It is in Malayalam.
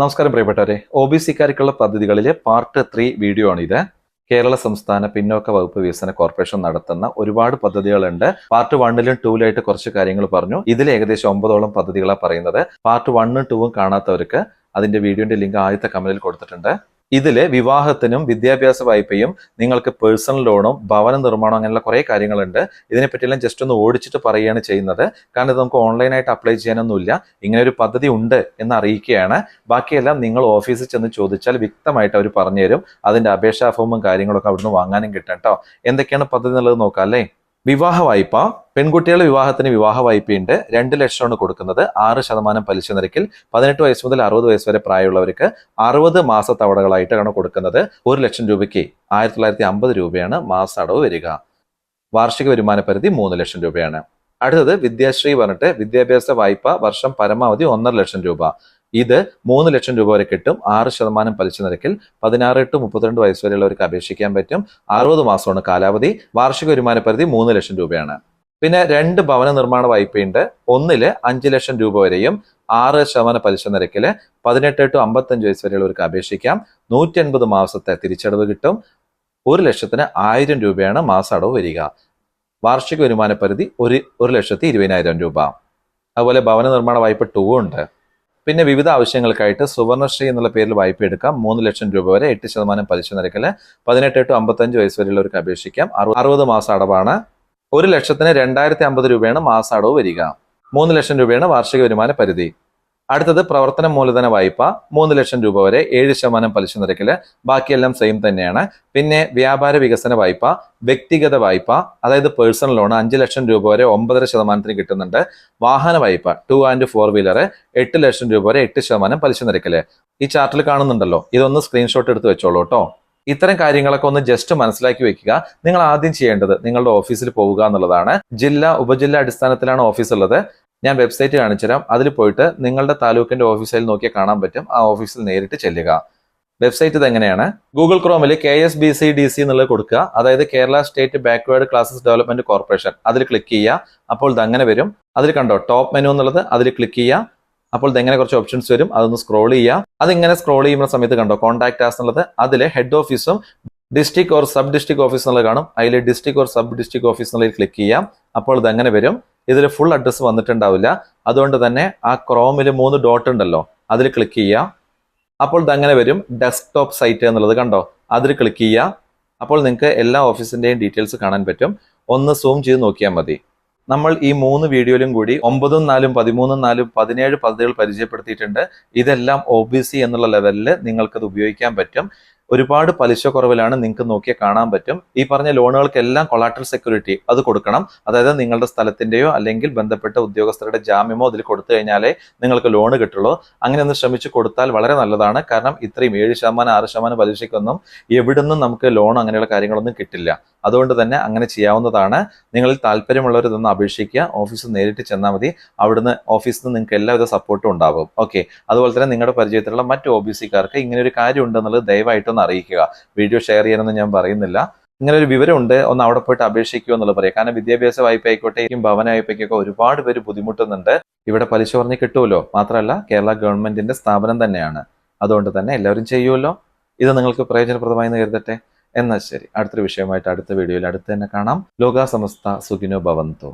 നമസ്കാരം പ്രിയപ്പെട്ടവരെ. ഒ ബി സിക്കാർക്കുള്ള പദ്ധതികളിലെ പാർട്ട് ത്രീ വീഡിയോ ആണ് ഇത് കേരള സംസ്ഥാന പിന്നോക്ക വകുപ്പ് വികസന കോർപ്പറേഷൻ നടത്തുന്ന ഒരുപാട് പദ്ധതികളുണ്ട്. പാർട്ട് വണ്ണിലും ടൂലായിട്ട് കുറച്ച് കാര്യങ്ങൾ പറഞ്ഞു. ഇതിൽ ഏകദേശം ഒമ്പതോളം പദ്ധതികളാണ് പറയുന്നത്. പാർട്ട് വണ്ണും ടൂവും കാണാത്തവർക്ക് അതിന്റെ വീഡിയോന്റെ ലിങ്ക് ആദ്യത്തെ കമന്റിൽ കൊടുത്തിട്ടുണ്ട്. ഇതിൽ വിവാഹത്തിനും വിദ്യാഭ്യാസ വായ്പയും നിങ്ങൾക്ക് പേഴ്സണൽ ലോണും ഭവന നിർമ്മാണവും അങ്ങനെയുള്ള കുറേ കാര്യങ്ങളുണ്ട്. ഇതിനെപ്പറ്റിയെല്ലാം ജസ്റ്റ് ഒന്ന് ഓടിച്ചിട്ട് പറയുകയാണ് ചെയ്യുന്നത്. കാരണം ഇത് നമുക്ക് ഓൺലൈനായിട്ട് അപ്ലൈ ചെയ്യാനൊന്നുമില്ല. ഇങ്ങനെ ഒരു പദ്ധതി ഉണ്ട് എന്ന് അറിയിക്കുകയാണ്. ബാക്കിയെല്ലാം നിങ്ങൾ ഓഫീസിൽ ചെന്ന് ചോദിച്ചാൽ വ്യക്തമായിട്ട് അവർ പറഞ്ഞുതരും. അതിന്റെ അപേക്ഷാ ഫോമും കാര്യങ്ങളൊക്കെ അവിടുന്ന് വാങ്ങാനും കിട്ടും കേട്ടോ എന്തൊക്കെയാണ് പദ്ധതി എന്നുള്ളത് നോക്കാം അല്ലേ? വിവാഹ വായ്പ. പെൺകുട്ടികളുടെ വിവാഹത്തിന് വിവാഹ വായ്പയുണ്ട്. രണ്ട് ലക്ഷമാണ് കൊടുക്കുന്നത്. ആറ് ശതമാനം പലിശ നിരക്കിൽ പതിനെട്ട് വയസ്സ് മുതൽ അറുപത് വയസ്സ് വരെ പ്രായമുള്ളവർക്ക് അറുപത് മാസ തവണകളായിട്ടാണ് കൊടുക്കുന്നത്. ഒരു ലക്ഷം രൂപയ്ക്ക് ആയിരത്തി തൊള്ളായിരത്തി അമ്പത് രൂപയാണ് മാസ അടവ് വരിക. വാർഷിക വരുമാന പരിധി മൂന്ന് ലക്ഷം രൂപയാണ്. അടുത്തത് വിദ്യാശ്രീ പറഞ്ഞിട്ട് വിദ്യാഭ്യാസ വായ്പ വർഷം പരമാവധി ഒന്നര ലക്ഷം രൂപ. ഇത് മൂന്ന് ലക്ഷം രൂപ വരെ കിട്ടും. ആറ് ശതമാനം പലിശ നിരക്കിൽ പതിനാറ് ടു മുപ്പത്തിരണ്ട് വയസ്സ് വരെയുള്ളവർക്ക് അപേക്ഷിക്കാൻ പറ്റും. അറുപത് മാസമാണ് കാലാവധി. വാർഷിക വരുമാന പരിധി മൂന്ന് ലക്ഷം രൂപയാണ്. പിന്നെ രണ്ട് ഭവന നിർമ്മാണ വായ്പയുണ്ട്. ഒന്നിൽ അഞ്ച് ലക്ഷം രൂപ വരെയും ആറ് ശതമാനം പലിശ നിരക്കിൽ പതിനെട്ട് ടു അമ്പത്തഞ്ച് വയസ്സ് വരെയുള്ളവർക്ക് അപേക്ഷിക്കാം. നൂറ്റി അൻപത് മാസത്തെ തിരിച്ചടവ് കിട്ടും. ഒരു ലക്ഷത്തിന് ആയിരം രൂപയാണ് മാസ അടവ് വരിക. വാർഷിക വരുമാന പരിധി ഒരു ഒരു ലക്ഷത്തി ഇരുപതിനായിരം രൂപ. അതുപോലെ ഭവന നിർമ്മാണ വായ്പ ടൂ ഉണ്ട്. പിന്നെ വിവിധ ആവശ്യങ്ങൾക്കായിട്ട് സുവർണശ്രീ എന്നുള്ള പേരിൽ വായ്പ എടുക്കാം. മൂന്ന് ലക്ഷം രൂപ വരെ എട്ട് ശതമാനം പലിശ നിരക്കിൽ പതിനെട്ട് ടു അമ്പത്തഞ്ച് വയസ്സ് വരെയുള്ളവർക്ക് അപേക്ഷിക്കാം. അറു- അറുപത് മാസം അടവാണ്. ഒരു ലക്ഷത്തിന് രണ്ടായിരത്തി അമ്പത് രൂപയാണ് മാസ അടവ് വരിക. മൂന്ന് ലക്ഷം രൂപയാണ് വാർഷിക വരുമാന പരിധി. അടുത്തത് പ്രവർത്തന മൂലധന വായ്പ. മൂന്ന് ലക്ഷം രൂപ വരെ ഏഴ് ശതമാനം പലിശ നിരക്കിൽ. ബാക്കിയെല്ലാം സെയിം തന്നെയാണ്. പിന്നെ വ്യാപാര വികസന വായ്പ വ്യക്തിഗത വായ്പ അതായത് പേഴ്സണൽ ലോൺ അഞ്ച് ലക്ഷം രൂപ വരെ ഒമ്പതര ശതമാനത്തിന് കിട്ടുന്നുണ്ട്. വാഹന വായ്പ ടു ആൻഡ് ഫോർ വീലർ എട്ട് ലക്ഷം രൂപ വരെ എട്ട് ശതമാനം പലിശ നിരക്കിൽ. ഈ ചാർട്ടിൽ കാണുന്നുണ്ടല്ലോ. ഇതൊന്ന് സ്ക്രീൻഷോട്ട് എടുത്ത് വെച്ചോളൂ കേട്ടോ ഇത്തരം കാര്യങ്ങളൊക്കെ ഒന്ന് ജസ്റ്റ് മനസ്സിലാക്കി വെക്കുക. നിങ്ങൾ ആദ്യം ചെയ്യേണ്ടത് നിങ്ങളുടെ ഓഫീസിൽ പോവുക എന്നുള്ളതാണ്. ജില്ല ഉപജില്ലാ അടിസ്ഥാനത്തിലാണ് ഓഫീസ് ഉള്ളത്. ഞാൻ വെബ്സൈറ്റ് കാണിച്ചു തരാം അതിൽ പോയിട്ട് നിങ്ങളുടെ താലൂക്കിന്റെ ഓഫീസിൽ നോക്കിയാൽ കാണാൻ പറ്റും. ആ ഓഫീസിൽ നേരിട്ട് ചെല്ലുക. വെബ്സൈറ്റ് ഇത് എങ്ങനെയാണ്? Google ക്രോമിൽ K S B C D C എന്നുള്ളത് കൊടുക്കുക. അതായത് Kerala state backward classes development corporation അതിൽ ക്ലിക്ക് ചെയ്യുക. അപ്പോൾ ഇത് അങ്ങനെ വരും. അതിൽ കണ്ടോ ടോപ്പ് മെനു എന്നുള്ളത് അതിൽ ക്ലിക്ക് ചെയ്യുക. അപ്പോൾ ഇതെങ്ങനെ കുറച്ച് ഓപ്ഷൻസ് വരും? അതൊന്ന് സ്ക്രോൾ ചെയ്യുക. അതിങ്ങനെ സ്ക്രോൾ ചെയ്യുന്ന സമയത്ത് കണ്ടോ കോൺടാക്ട് ആസ് എന്നുള്ളത് അതിലെ ഹെഡ് ഓഫീസും district or sub district office എന്നുള്ളത് കാണും. അതിൽ district or sub district office എന്നുള്ളതിൽ ക്ലിക്ക് ചെയ്യാം അപ്പോൾ ഇത് അങ്ങനെ വരും. ഇതിൽ ഫുൾ അഡ്രസ്സ് വന്നിട്ടുണ്ടാവില്ല. അതുകൊണ്ട് തന്നെ ആ ക്രോമിൽ മൂന്ന് ഡോട്ട് ഉണ്ടല്ലോ അതിൽ ക്ലിക്ക് ചെയ്യുക. അപ്പോൾ ഇതങ്ങനെ വരും. ഡെസ്ക്ടോപ്പ് സൈറ്റ് എന്നുള്ളത് കണ്ടോ? അതിൽ ക്ലിക്ക് ചെയ്യുക. അപ്പോൾ നിങ്ങൾക്ക് എല്ലാ ഓഫീസിന്റെയും ഡീറ്റെയിൽസ് കാണാൻ പറ്റും. ഒന്ന് സൂം ചെയ്ത് നോക്കിയാൽ മതി. നമ്മൾ ഈ മൂന്ന് വീഡിയോയിലും കൂടി ഒമ്പതും നാലും പതിമൂന്നും നാലും പതിനേഴ് പദ്ധതികൾ പരിചയപ്പെടുത്തിയിട്ടുണ്ട്. ഇതെല്ലാം ഒ എന്നുള്ള ലെവലിൽ നിങ്ങൾക്കത് ഉപയോഗിക്കാൻ പറ്റും. ഒരുപാട് പലിശ കുറവിലാണ് നിങ്ങൾക്ക് നോക്കിയാൽ കാണാൻ പറ്റും. ഈ പറഞ്ഞ ലോണുകൾക്കെല്ലാം കൊളാട്രൽ സെക്യൂരിറ്റി അത് കൊടുക്കണം. അതായത് നിങ്ങളുടെ സ്ഥലത്തിന്റെയോ അല്ലെങ്കിൽ ബന്ധപ്പെട്ട ഉദ്യോഗസ്ഥരുടെ ജാമ്യമോ അതിൽ കൊടുത്തു കഴിഞ്ഞാലേ നിങ്ങൾക്ക് ലോൺ കിട്ടുള്ളൂ. അങ്ങനെ ഒന്ന് ശ്രമിച്ചു കൊടുത്താൽ വളരെ നല്ലതാണ്. കാരണം ഇത്രയും ഏഴ് ശതമാനം ആറ് ശതമാനം പലിശയ്ക്കൊന്നും എവിടുന്നും നമുക്ക് ലോൺ അങ്ങനെയുള്ള കാര്യങ്ങളൊന്നും കിട്ടില്ല. അതുകൊണ്ട് തന്നെ അങ്ങനെ ചെയ്യാവുന്നതാണ്. നിങ്ങളിൽ താല്പര്യമുള്ളവർ ഇതൊന്ന് അപേക്ഷിക്കുക. ഓഫീസിൽ നേരിട്ട് ചെന്നാൽ മതി. അവിടുന്ന് ഓഫീസിൽ നിന്ന് നിങ്ങൾക്ക് എല്ലാവിധ സപ്പോർട്ടും ഉണ്ടാവും. ഓക്കെ. അതുപോലെ തന്നെ നിങ്ങളുടെ പരിചയത്തിലുള്ള മറ്റ് ഒ ബി സിക്കാർക്ക് ഇങ്ങനെ ഒരു കാര്യം ഉണ്ടെന്നുള്ളത് ദയവായിട്ടൊന്ന് അറിയിക്കുക. വീഡിയോ ഷെയർ ചെയ്യാനൊന്നും ഞാൻ പറയുന്നില്ല. ഇങ്ങനെ ഒരു വിവരമുണ്ട് ഒന്ന് അവിടെ പോയിട്ട് അപേക്ഷിക്കുക എന്നുള്ളത് പറയാം. കാരണം വിദ്യാഭ്യാസ വായ്പ ആയിക്കോട്ടെ ഭവന വായ്പയ്ക്കൊക്കെ ഒരുപാട് പേര് ബുദ്ധിമുട്ടുന്നുണ്ട്. ഇവിടെ പലിശ പറഞ്ഞ് കിട്ടുമല്ലോ? മാത്രമല്ല കേരള ഗവൺമെന്റിന്റെ സ്ഥാപനം തന്നെയാണ്. അതുകൊണ്ട് തന്നെ എല്ലാവരും ചെയ്യുമല്ലോ? ഇത് നിങ്ങൾക്ക് പ്രയോജനപ്രദമായി കരുതട്ടെ? എന്നാൽ ശരി അടുത്തൊരു വിഷയമായിട്ട് അടുത്ത വീഡിയോയിൽ അടുത്ത് തന്നെ കാണാം. ലോകാസമസ്ത സുഖിനോ ഭവന്തോ.